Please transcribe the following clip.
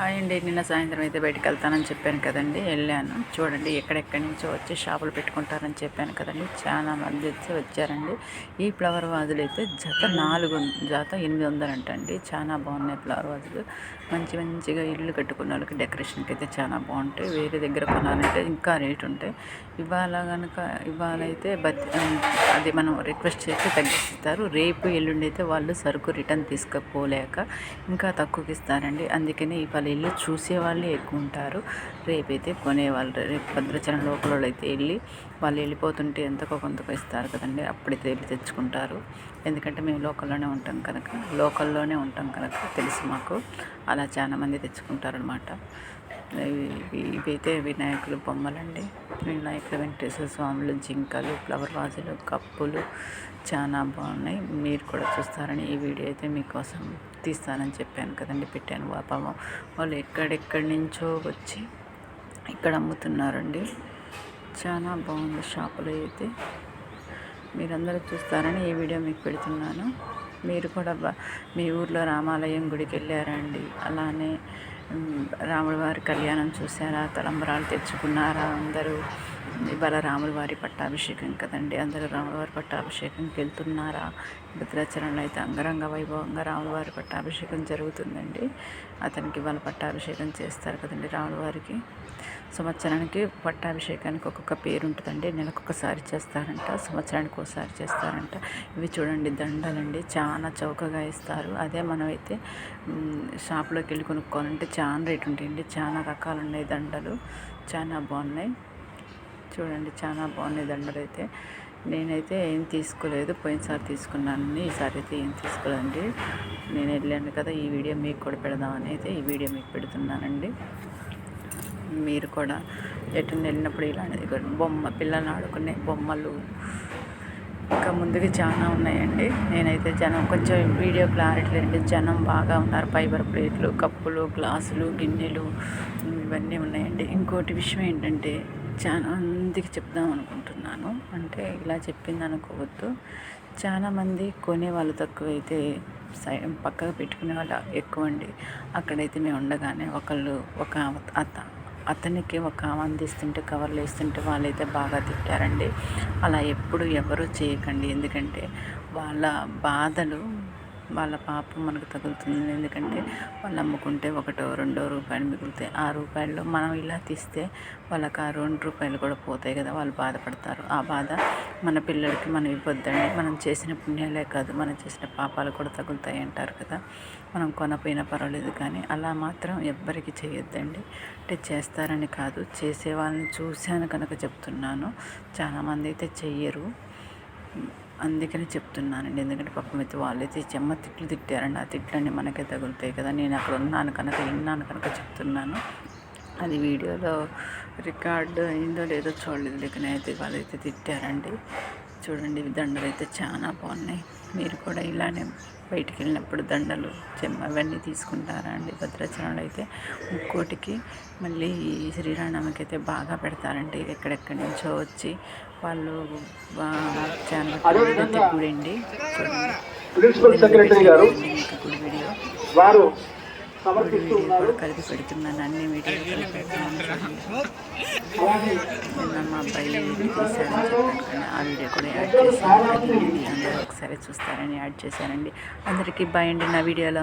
Hi అండి. నిన్న సాయంత్రం అయితే బయటకు వెళ్తానని చెప్పాను కదండి. వెళ్ళాను. చూడండి ఎక్కడెక్కడి నుంచో వచ్చి షాపులు పెట్టుకుంటారని చెప్పాను కదండి. చాలా మంది వచ్చి వచ్చారండి. ఈ ఫ్లవర్ వాజులు అయితే జత నాలుగు జత ఎనిమిది వందలు అంటండి చాలా బాగున్నాయి ఫ్లవర్ వాజులు. మంచి మంచిగా ఇల్లు కట్టుకున్న వాళ్ళకి డెకరేషన్కి అయితే చాలా బాగుంటాయి. వేరే దగ్గర కొనాలంటే ఇంకా రేట్ ఉంటాయి. ఇవాళ కనుక ఇవాళ అయితే బత్ అది మనం రిక్వెస్ట్ చేస్తే తగ్గిస్తారు. రేపు ఎల్లుండి అయితే వాళ్ళు సరుకు రిటర్న్ తీసుకుపోలేక ఇంకా తక్కువకి ఇస్తారండి. అందుకని ఇవాళ వెళ్ళి చూసే వాళ్ళే ఎక్కువ ఉంటారు రేపైతే కొనేవాళ్ళు రేపు భద్రాచలం లోపల అయితే వెళ్ళి వాళ్ళు వెళ్ళిపోతుంటే ఎంతకో కొంతకో ఇస్తారు కదండి అప్పుడైతే వెళ్ళి తెచ్చుకుంటారు. ఎందుకంటే మేము లోకల్లోనే ఉంటాం కనుక లోకల్లోనే ఉంటాం కనుక తెలుసు మాకు అలా చాలామంది తెచ్చుకుంటారు అనమాట ఇవైతే వినాయకులు బొమ్మలండి. వినాయకుడు వెంకటేశ్వర స్వాములు జింకలు ఫ్లవర్ వాజులు కప్పులు చాలా బాగున్నాయి. మీరు కూడా చూస్తారని ఈ వీడియో అయితే మీకోసం తీస్తానని చెప్పాను కదండి పెట్టాను. పాపం వాళ్ళు ఎక్కడెక్కడి నుంచో వచ్చి ఇక్కడ అమ్ముతున్నారండి. చాలా బాగుంది షాపులో అయితే. మీరందరూ చూస్తారని ఈ వీడియో మీకు పెడుతున్నాను. మీరు కూడా మీ ఊర్లో రామాలయం గుడికి వెళ్ళారండి. అలానే రాముడి వారి కళ్యాణం చూసారా తలంబరాలు తెచ్చుకున్నారా అందరూ? ఇవాళ రాముల వారి పట్టాభిషేకం కదండి. అందరూ రాముల వారి పట్టాభిషేకంకి వెళ్తున్నారా? భద్రాచలంలో అయితే అంగరంగ వైభవంగా రాముల వారి పట్టాభిషేకం జరుగుతుందండి. అతనికి ఇవాళ పట్టాభిషేకం చేస్తారు కదండి రాముల వారికి సంవత్సరానికి పట్టాభిషేకానికి ఒక్కొక్క పేరు ఉంటుందండి. నెలకొకసారి చేస్తారంట సంవత్సరానికి ఒకసారి చేస్తారంట. ఇవి చూడండి దండలండి. చాలా చౌకగా ఇస్తారు అదే మనమైతే షాప్లోకి వెళ్ళి కొనుక్కోవాలంటే చాలా రేటు ఉంటాయండి. చాలా రకాలు ఉన్నాయి దండలు. చాలా బాగున్నాయి. చూడండి చాలా బాగుంది దండలు అయితే నేనైతే ఏం తీసుకోలేదు పోయినసారి తీసుకున్నాను ఈసారి అయితే ఏం తీసుకోలేదండి. నేను వెళ్ళాను కదా ఈ వీడియో మీకు కూడా పెడదామని అయితే ఈ వీడియో మీకు పెడుతున్నానండి. మీరు కూడా ఎటు వెళ్ళినప్పుడు ఇలాంటిది బొమ్మ పిల్లలు ఆడుకునే బొమ్మలు. ఇంకా ముందుకు చాలా ఉన్నాయండి. నేనైతే జనం కొంచెం వీడియో క్లారిటీ లేదండి. జనం బాగా ఉన్నారు ఫైబర్ ప్లేట్లు కప్పులు గ్లాసులు గిన్నెలు ఇవన్నీ ఉన్నాయండి. ఇంకోటి విషయం ఏంటంటే చాలా మందికి చెప్దాం అనుకుంటున్నాను. అంటే ఇలా చెప్పింది అనుకోవద్దు. చాలామంది కొనే వాళ్ళు తక్కువైతే సై పక్కకు పెట్టుకునే వాళ్ళు ఎక్కువ అండి. అక్కడైతే మేము ఉండగానే ఒకళ్ళు ఒక అత్త అతనికి ఒక అందిస్తుంటే కవర్లు వేస్తుంటే వాళ్ళైతే బాగా తిట్టారండి. అలా ఎప్పుడు ఎవరు చేయకండి. ఎందుకంటే వాళ్ళ బాధలు వాళ్ళ పాపం మనకు తగులుతుంది. ఎందుకంటే వాళ్ళు అమ్ముకుంటే ఒకటో రెండో రూపాయలు మిగులుతాయి. ఆ రూపాయల్లో మనం ఇలా తీస్తే వాళ్ళకి ఆ రెండు రూపాయలు కూడా పోతాయి కదా వాళ్ళు బాధపడతారు. ఆ బాధ మన పిల్లలకి మనం ఇవ్వద్దండి. మనం చేసిన పుణ్యాలే కాదు మనం చేసిన పాపాలు కూడా తగులుతాయి అంటారు కదా. మనం కొనపోయినా పర్వాలేదు కానీ అలా మాత్రం ఎవ్వరికి చేయొద్దండి. అంటే చేస్తారని కాదు చేసే వాళ్ళని చూశాను కనుక చెప్తున్నాను. చాలామంది అయితే చెయ్యరు. అందుకని చెప్తున్నానండి. ఎందుకంటే పాపం అయితే వాళ్ళైతే చెమ్మ తిట్లు తిట్టారండి. ఆ తిట్లన్నీ మనకే తగులుతాయి కదా. నేను అక్కడ ఉన్నాను కనుక విన్నాను కనుక చెప్తున్నాను. అది వీడియోలో రికార్డు అయిందో లేదో చూడలేదు. లేకనైతే అయితే వాళ్ళైతే తిట్టారండి. చూడండి దండలు అయితే చాలా బాగున్నాయి. మీరు కూడా ఇలానే బయటికి వెళ్ళినప్పుడు దండలు చెమ్మ అవన్నీ తీసుకుంటారా అండి? భద్రాచలంలో అయితే ముక్కోటికి మళ్ళీ శ్రీరామకి అయితే బాగా పెడతారండి. ఎక్కడెక్కడి నుంచో వచ్చి వాళ్ళు అండి చూడండి. గారు వారు కలిపి పెడుతున్నాను. అన్ని వీడియో కలిపి పెడుతున్నాను. నిన్న మా అబ్బాయి ఆ వీడియో కూడా యాడ్ చేశాను అందరూ ఒకసారి చూస్తారని యాడ్ చేశానండి అందరికీ బాయ్ అండి. నా వీడియోలో